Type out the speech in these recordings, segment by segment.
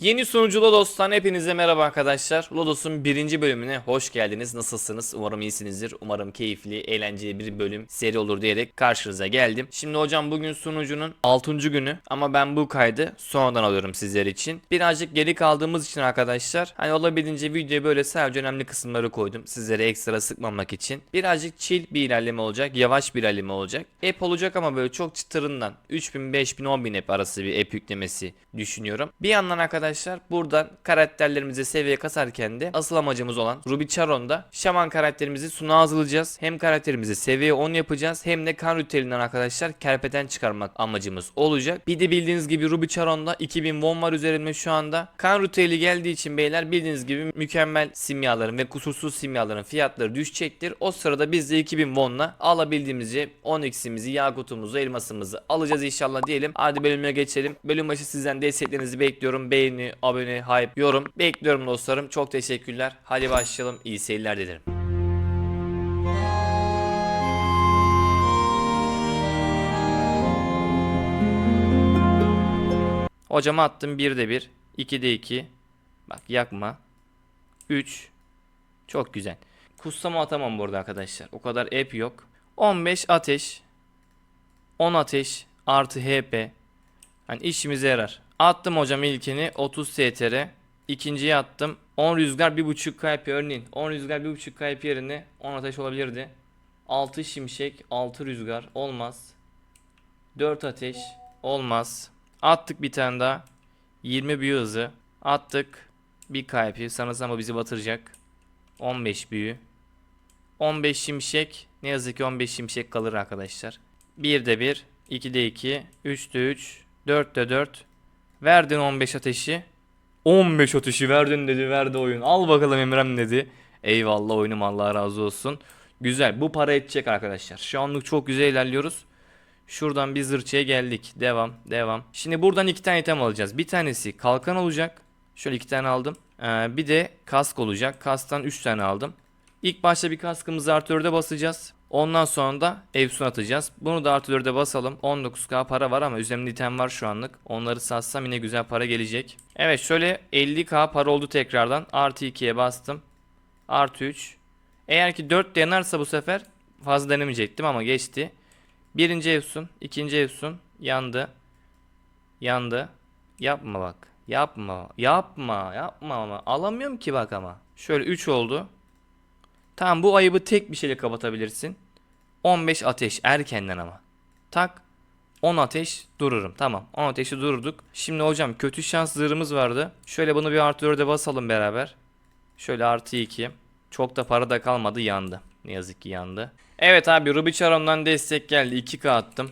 Yeni sunucu Lodos'tan hepinize merhaba arkadaşlar. Lodos'un birinci bölümüne hoş geldiniz. Nasılsınız? Umarım iyisinizdir. Umarım keyifli, eğlenceli bir bölüm seri olur diyerek karşınıza geldim. Şimdi hocam bugün sunucunun 6. günü ama ben bu kaydı sonradan alıyorum sizler için. Birazcık geri kaldığımız için arkadaşlar hani olabildiğince videoya böyle sadece önemli kısımları koydum. Sizlere ekstra sıkmamak için. Birazcık chill bir ilerleme olacak. Yavaş bir ilerleme olacak. App olacak ama böyle çok çıtırından 3000, 5000, 10000 app arası bir app yüklemesi düşünüyorum. Bir yandan arkadaşlar buradan karakterlerimize seviye kasarken de asıl amacımız olan Ruby Charon'da şaman karakterimizi sunuğa hazırlayacağız. Hem karakterimizi seviye 10 yapacağız hem de kan ritüelinden arkadaşlar kerpeten çıkarmak amacımız olacak. Bir de bildiğiniz gibi Ruby Charon'da 2000 won var üzerinde şu anda. Kan ritüeli geldiği için beyler bildiğiniz gibi mükemmel simyaların ve kusursuz simyaların fiyatları düşecektir. O sırada biz de 2000 won'la alabildiğimizce 10x'imizi, yakutumuzu, elmasımızı alacağız inşallah diyelim. Hadi bölüme geçelim. Bölüm başı sizden desteklerinizi bekliyorum. Beğeni, abone, hype, yorum bekliyorum dostlarım. Çok teşekkürler. Hadi başlayalım. İyi seyirler dilerim. Hocama attım 1'de 1, 2'de 2. Bak yakma. 3. Çok güzel. Kutsama atamam burada arkadaşlar. O kadar ep yok. 15 ateş. 10 ateş artı HP. Hani işimize yarar. Attım hocam ilkini 30 STR. İkinciyi attım. 10 rüzgar 1.5 kayıp örneğin. 10 rüzgar 1.5 kayıp yerine 10 ateş olabilirdi. 6 şimşek 6 rüzgar olmaz. 4 ateş olmaz. Attık bir tane daha. 20 büyü hızı. Attık. Bir kayıp. Sanırsam o bizi batıracak. 15 büyü. 15 şimşek. Ne yazık ki 15 şimşek kalır arkadaşlar. 1'de 1. 2'de 2. 3'de 3. 4'de 4. Verdin 15 ateşi. 15 ateşi verdin dedi verdi oyun. Al bakalım Emrem dedi. Eyvallah oyunum Allah razı olsun. Güzel bu para edecek arkadaşlar. Şu anlık çok güzel ilerliyoruz. Şuradan bir zırçıya geldik. Devam devam. Şimdi buradan iki tane item alacağız. Bir tanesi kalkan olacak. Şöyle iki tane aldım. Ee, bir de kask olacak. Kasktan 3 tane aldım. İlk başta bir kaskımızı artı 4'e basacağız. Ondan sonra da Efsun atacağız. Bunu da artı 4'e basalım. 19k para var ama üzerimde item var şu anlık. Onları satsam yine güzel para gelecek. Evet şöyle 50k para oldu tekrardan. Artı 2'ye bastım. Artı 3. Eğer ki 4 denarsa bu sefer fazla denemeyecektim ama geçti. Birinci Efsun, ikinci Efsun yandı. Yandı. Yapma bak. Yapma. Yapma. Yapma ama. Alamıyorum ki bak ama. Şöyle 3 oldu. Tamam bu ayıbı tek bir şeyle kapatabilirsin. 15 ateş erkenden ama. Tak. 10 ateş dururum. Tamam. 10 ateşi durduk. Şimdi hocam kötü şans zırhımız vardı. Şöyle bunu bir artı 4'e basalım beraber. Şöyle artı 2. Çok da para da kalmadı yandı. Ne yazık ki yandı. Evet abi Ruby Charon'dan destek geldi. 2K attım.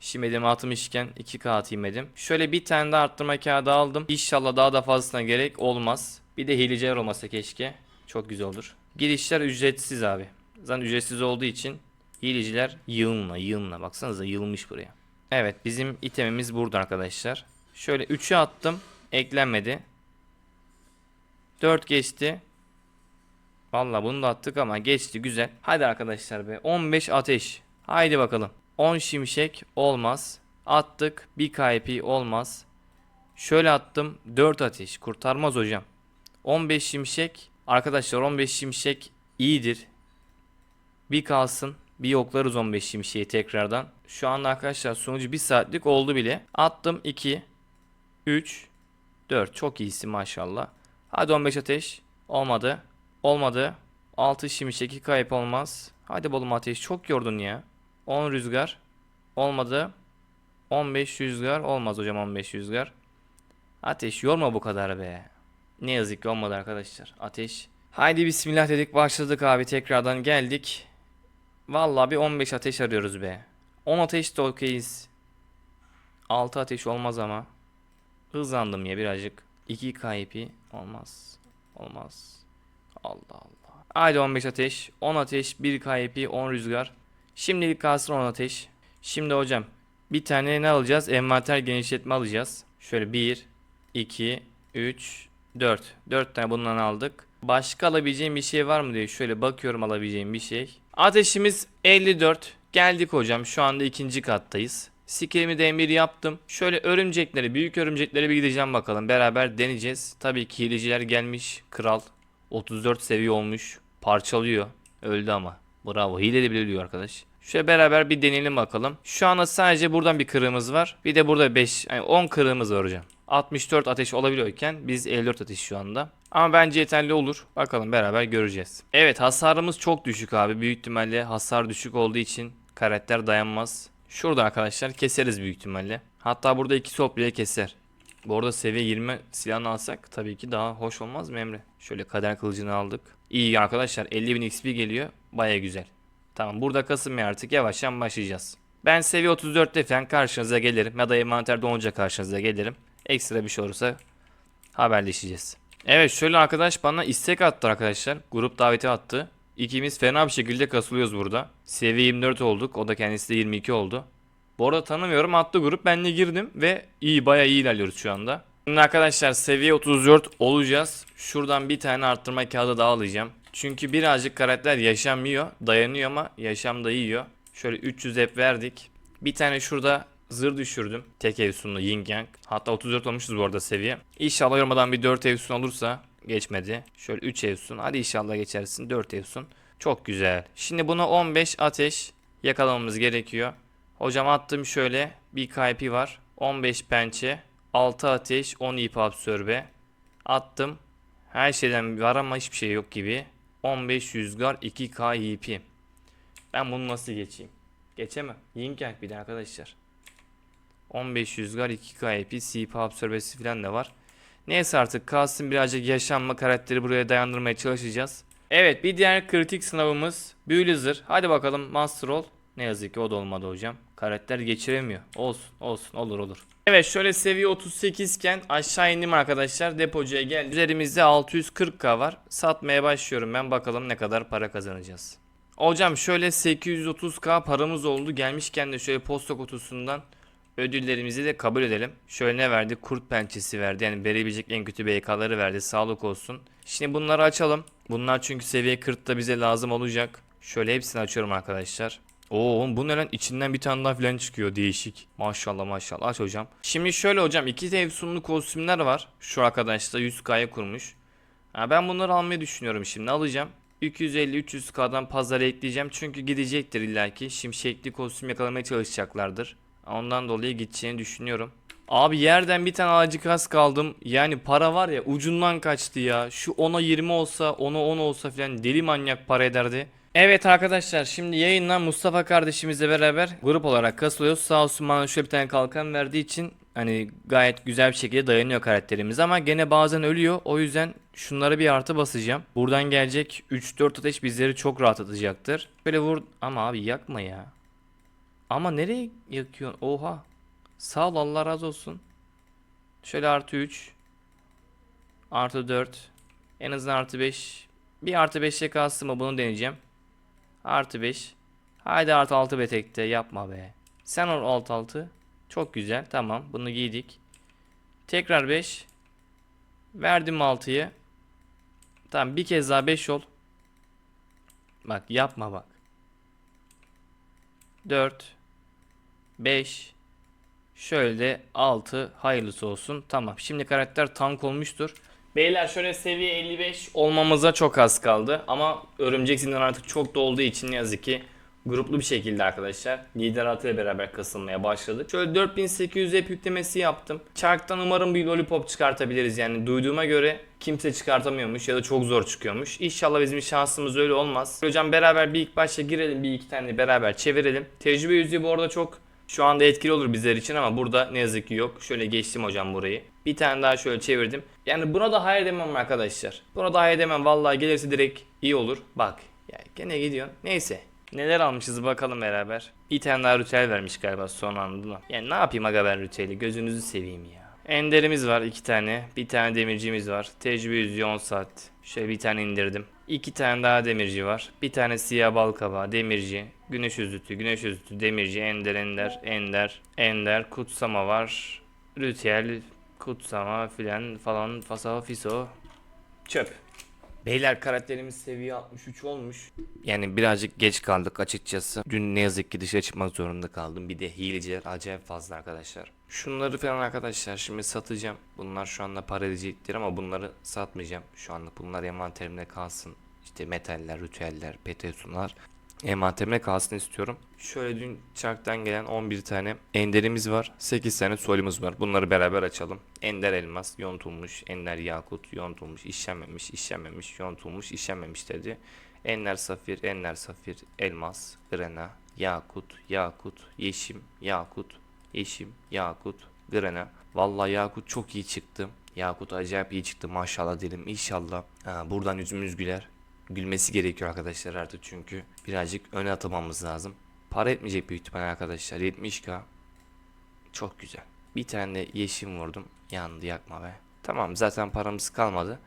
Şimdi elime atmışken 2K atayım dedim. Şöyle bir tane de arttırma kağıdı aldım. İnşallah daha da fazlasına gerek olmaz. Bir de hileciler olmasa keşke. Çok güzel olur. Girişler ücretsiz abi. Zaten ücretsiz olduğu için hileciler yığınla yığınla. Baksanıza yığılmış buraya. Evet bizim itemimiz burada arkadaşlar. Şöyle 3'ü attım. Eklenmedi. 4 geçti. Valla bunu da attık ama geçti güzel. Hadi arkadaşlar be 15 ateş. Haydi bakalım. 10 şimşek olmaz. Attık. Bir KP olmaz. Şöyle attım. 4 ateş. Kurtarmaz hocam. 15 şimşek. Arkadaşlar 15 şimşek iyidir. Bir kalsın. Bir yoklarız 15 şimşeği tekrardan. Şu anda arkadaşlar sonucu 1 saatlik oldu bile. Attım 2. 3. 4. Çok iyisin maşallah. Hadi 15 ateş. Olmadı. Olmadı. 6 şimşek 2 kayıp olmaz. Hadi bolum ateş. Çok yordun ya. 10 rüzgar. Olmadı. 15 rüzgar. Olmaz hocam 15 rüzgar. Ateş yorma bu kadar be. Ne yazık ki olmadı arkadaşlar. Ateş. Haydi bismillah dedik başladık abi tekrardan geldik. Vallahi bir 15 ateş arıyoruz be. 10 ateş de okeyiz. 6 ateş olmaz ama. Hızlandım ya birazcık. 2 kayıpi olmaz. Olmaz. Allah Allah. Haydi 15 ateş. 10 ateş, 1 kayıpi, 10 rüzgar. Şimdilik kalsın 10 ateş. Şimdi hocam bir tane ne alacağız? Envanter genişletme alacağız. Şöyle 1, 2, 3, 4. 4 tane bundan aldık. Başka alabileceğim bir şey var mı diye şöyle bakıyorum alabileceğim bir şey. Ateşimiz 54. Geldik hocam. Şu anda ikinci kattayız. Skillimi de M1 yaptım. Şöyle örümcekleri, büyük örümcekleri bir gideceğim bakalım. Beraber deneyeceğiz. Tabii ki hileciler gelmiş. Kral 34 seviye olmuş. Parçalıyor. Öldü ama. Bravo. Hileli bile ölüyor arkadaş. Şöyle beraber bir deneyelim bakalım. Şu anda sadece buradan bir kırığımız var. Bir de burada 5, yani 10 kırığımız var hocam. 64 ateş olabiliyorken biz 54 ateş şu anda. Ama bence yeterli olur. Bakalım beraber göreceğiz. Evet hasarımız çok düşük abi. Büyük ihtimalle hasar düşük olduğu için karakter dayanmaz. Şurada arkadaşlar keseriz büyük ihtimalle. Hatta burada iki top bile keser. Bu arada seviye 20 silahını alsak tabii ki daha hoş olmaz mı Emre? Şöyle kader kılıcını aldık. İyi arkadaşlar 50.000 XP geliyor. Baya güzel. Tamam burada kasılmaya artık yavaştan başlayacağız. Ben seviye 34'te falan karşınıza gelirim. Ya da envanterde olunca karşınıza gelirim. Ekstra bir şey olursa haberleşeceğiz. Evet şöyle arkadaş bana istek attı arkadaşlar. Grup daveti attı. İkimiz fena bir şekilde kasılıyoruz burada. Seviye 24 olduk. O da kendisi de 22 oldu. Bu arada tanımıyorum attı grup. Ben de girdim ve iyi bayağı iyi ilerliyoruz şu anda. Şimdi arkadaşlar seviye 34 olacağız. Şuradan bir tane arttırma kağıdı daha alacağım. Çünkü birazcık karakter yaşamıyor. Dayanıyor ama yaşam da yiyor. Şöyle 300 hep verdik. Bir tane şurada zır düşürdüm. Tek evsunlu yin yang. Hatta 34 olmuşuz bu arada seviye. İnşallah yormadan bir 4 evsun olursa geçmedi. Şöyle 3 evsun. Hadi inşallah geçersin. 4 evsun. Çok güzel. Şimdi buna 15 ateş yakalamamız gerekiyor. Hocam attım şöyle. Bir KP var. 15 pençe. 6 ateş. 10 ip absorbe. Attım. Her şeyden var ama hiçbir şey yok gibi. 15 rüzgar 2K ip. Ben bunu nasıl geçeyim? Geçemem. Yin bir de arkadaşlar. 15 rüzgar 2K ip. CP absorbesi falan da var. Neyse artık kalsın birazcık yaşanma karakteri buraya dayandırmaya çalışacağız. Evet bir diğer kritik sınavımız Büyülüzür. Hadi bakalım Master ol. Ne yazık ki o da olmadı hocam. Karakter geçiremiyor. Olsun olsun olur olur. Evet şöyle seviye 38 iken aşağı indim arkadaşlar. Depocuya geldim. Üzerimizde 640k var. Satmaya başlıyorum ben bakalım ne kadar para kazanacağız. Hocam şöyle 830k paramız oldu. Gelmişken de şöyle posta kutusundan ödüllerimizi de kabul edelim. Şöyle ne verdi? Kurt pençesi verdi. Yani verebilecek en kötü BK'ları verdi. Sağlık olsun. Şimdi bunları açalım. Bunlar çünkü seviye 40'ta bize lazım olacak. Şöyle hepsini açıyorum arkadaşlar. Oo oğlum bu ne lan içinden bir tane daha falan çıkıyor değişik. Maşallah maşallah aç hocam. Şimdi şöyle hocam iki evsunlu kostümler var. Şu arkadaşta 100k'ya kurmuş. Ha, ben bunları almayı düşünüyorum şimdi alacağım. 250-300k'dan pazara ekleyeceğim çünkü gidecektir illaki. Şimşekli kostüm yakalamaya çalışacaklardır. Ondan dolayı gideceğini düşünüyorum. Abi yerden bir tane ağacı kas kaldım. Yani para var ya ucundan kaçtı ya. Şu 10'a 20 olsa 10'a 10 olsa falan deli manyak para ederdi. Evet arkadaşlar şimdi yayından Mustafa kardeşimizle beraber grup olarak kasılıyoruz. Sağ olsun bana şöyle bir tane kalkan verdiği için hani gayet güzel bir şekilde dayanıyor karakterimiz ama gene bazen ölüyor. O yüzden şunlara bir artı basacağım. Buradan gelecek 3-4 ateş bizleri çok rahat atacaktır. Böyle vur ama abi yakma ya. Ama nereye yakıyorsun? Oha. Sağ ol Allah razı olsun. Şöyle artı 3. Artı 4. En azından artı 5. Bir artı 5'e kalsın mı bunu deneyeceğim. Artı 5. Haydi artı 6 be tekte yapma be. Sen ol alt 6. Çok güzel tamam bunu giydik. Tekrar 5. Verdim 6'yı. Tamam bir kez daha 5 ol. Bak yapma bak. 4. 5. Şöyle de 6 hayırlısı olsun. Tamam. Şimdi karakter tank olmuştur. Beyler şöyle seviye 55 olmamıza çok az kaldı. Ama örümcek zindan artık çok da olduğu için ne yazık ki gruplu bir şekilde arkadaşlar lider atı ile beraber kasılmaya başladık. Şöyle 4800 hep yüklemesi yaptım. Çarktan umarım bir lollipop çıkartabiliriz. Yani duyduğuma göre kimse çıkartamıyormuş ya da çok zor çıkıyormuş. İnşallah bizim şansımız öyle olmaz. Hocam beraber bir ilk başta girelim bir iki tane beraber çevirelim. Tecrübe yüzüğü bu arada çok şu anda etkili olur bizler için ama burada ne yazık ki yok. Şöyle geçtim hocam burayı. Bir tane daha şöyle çevirdim. Yani buna da hayır demem arkadaşlar. Buna da hayır demem. Vallahi gelirse direkt iyi olur. Bak. Ya gene gidiyorsun. Neyse. Neler almışız bakalım beraber. Bir tane daha ritüel vermiş galiba son anda. Yani ne yapayım aga ben ritüeli gözünüzü seveyim ya. Enderimiz var iki tane. Bir tane demircimiz var. Tecrübe yüzüğü 10 saat. Şöyle bir tane indirdim. İki tane daha demirci var. Bir tane siyah bal kabağı, demirci, güneş özütü, güneş özütü, demirci, ender, ender, ender, ender, kutsama var. Ritüel, kutsama filan falan, faso, fiso, çöp. Beyler karakterimiz seviye 63 olmuş. Yani birazcık geç kaldık açıkçası. Dün ne yazık ki dışarı çıkmak zorunda kaldım. Bir de hileciler acayip fazla arkadaşlar. Şunları falan arkadaşlar şimdi satacağım. Bunlar şu anda para edecektir ama bunları satmayacağım. Şu anda bunlar envanterimde kalsın. İşte metaller, ritüeller, petesunlar envanterime kalsın istiyorum. Şöyle dün çarktan gelen 11 tane enderimiz var. 8 tane solumuz var. Bunları beraber açalım. Ender elmas, yontulmuş, ender yakut, yontulmuş, işlenmemiş, işlenmemiş, yontulmuş, işlenmemiş dedi. Ender safir, ender safir, elmas, grena, yakut, yakut, yeşim, yakut, yeşim, yakut, grena. Vallahi yakut çok iyi çıktı. Yakut acayip iyi çıktı maşallah dedim. İnşallah buradan yüzümüz güler gülmesi gerekiyor arkadaşlar artık çünkü birazcık öne atmamız lazım. Para etmeyecek büyük ihtimalle arkadaşlar 70k çok güzel. Bir tane de yeşim vurdum yandı yakma be. Tamam zaten paramız kalmadı.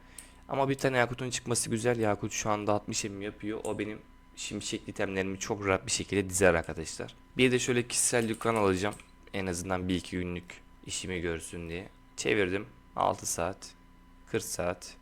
Ama bir tane Yakut'un çıkması güzel. Yakut şu anda 60 em yapıyor. O benim şimşek itemlerimi çok rahat bir şekilde dizer arkadaşlar. Bir de şöyle kişisel dükkan alacağım. En azından bir iki günlük işimi görsün diye. Çevirdim. 6 saat. 40 saat.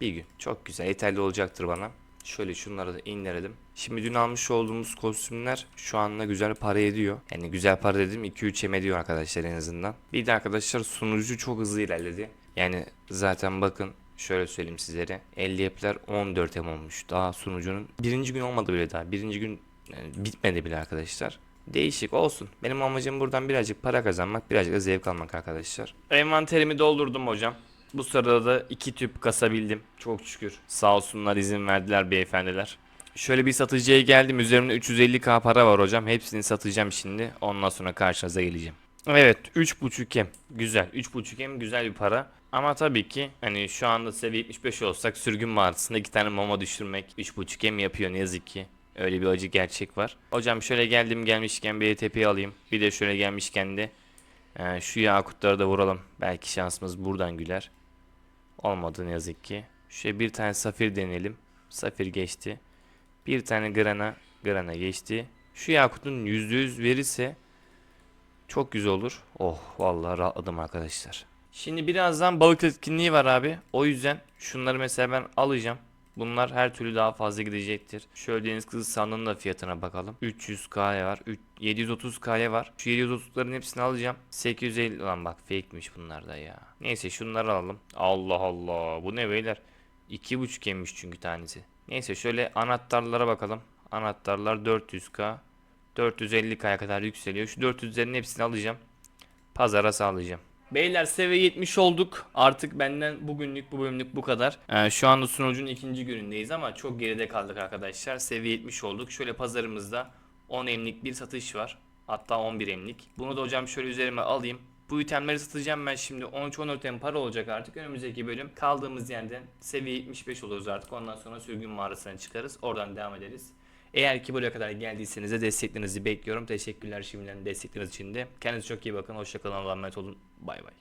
Bir gün. Çok güzel. Yeterli olacaktır bana. Şöyle şunları da indirelim. Şimdi dün almış olduğumuz kostümler şu anda güzel para ediyor. Yani güzel para dedim 2-3 em ediyor arkadaşlar en azından. Bir de arkadaşlar sunucu çok hızlı ilerledi. Yani zaten bakın şöyle söyleyeyim sizlere. 50 yapılar 14 em olmuş. Daha sunucunun birinci gün olmadı bile daha. Birinci gün yani bitmedi bile arkadaşlar. Değişik olsun. Benim amacım buradan birazcık para kazanmak, birazcık da zevk almak arkadaşlar. Envanterimi doldurdum hocam. Bu sırada da iki tüp kasabildim. Çok şükür. Sağ olsunlar izin verdiler beyefendiler. Şöyle bir satıcıya geldim. Üzerimde 350k para var hocam. Hepsini satacağım şimdi. Ondan sonra karşınıza geleceğim. Evet 3.5 em. Güzel. 3.5 em güzel bir para. Ama tabii ki hani şu anda seviye 75 olsak sürgün mağarasında iki tane mama düşürmek 3.5 em yapıyor ne yazık ki. Öyle bir acı gerçek var. Hocam şöyle geldim gelmişken bir ETP'yi alayım. Bir de şöyle gelmişken de e, şu yakutları da vuralım. Belki şansımız buradan güler. Olmadı ne yazık ki. Şöyle bir tane safir deneyelim. Safir geçti. Bir tane grana. Grana geçti. Şu yakutun %100 verirse çok güzel olur. Oh vallahi rahatladım arkadaşlar. Şimdi birazdan balık etkinliği var abi. O yüzden şunları mesela ben alacağım. Bunlar her türlü daha fazla gidecektir. Şöyle deniz kızı sandığının da fiyatına bakalım. 300k'ya var. üç- 730k'ya var. Şu 730'ların hepsini alacağım. 850 lan bak fake'miş bunlar da ya. Neyse şunları alalım. Allah Allah. Bu ne beyler? 2.5 yemiş çünkü tanesi. Neyse şöyle anahtarlara bakalım. Anahtarlar 400k. 450k'ya kadar yükseliyor. Şu 400'lerin hepsini alacağım. Pazara sağlayacağım. Beyler seviye 70 olduk. Artık benden bugünlük bu bölümlük bu kadar. Ee, şu anda sunucunun ikinci günündeyiz ama çok geride kaldık arkadaşlar. Seviye 70 olduk. Şöyle pazarımızda 10 emlik bir satış var. Hatta 11 emlik. Bunu da hocam şöyle üzerime alayım. Bu itemleri satacağım ben şimdi 13-14 em para olacak artık. Önümüzdeki bölüm kaldığımız yerden seviye 75 oluruz artık. Ondan sonra sürgün mağarasına çıkarız. Oradan devam ederiz. Eğer ki buraya kadar geldiyseniz de desteklerinizi bekliyorum. Teşekkürler şimdiden destekleriniz için de. Kendinize çok iyi bakın. Hoşçakalın. Allah'a emanet olun. Bay bay.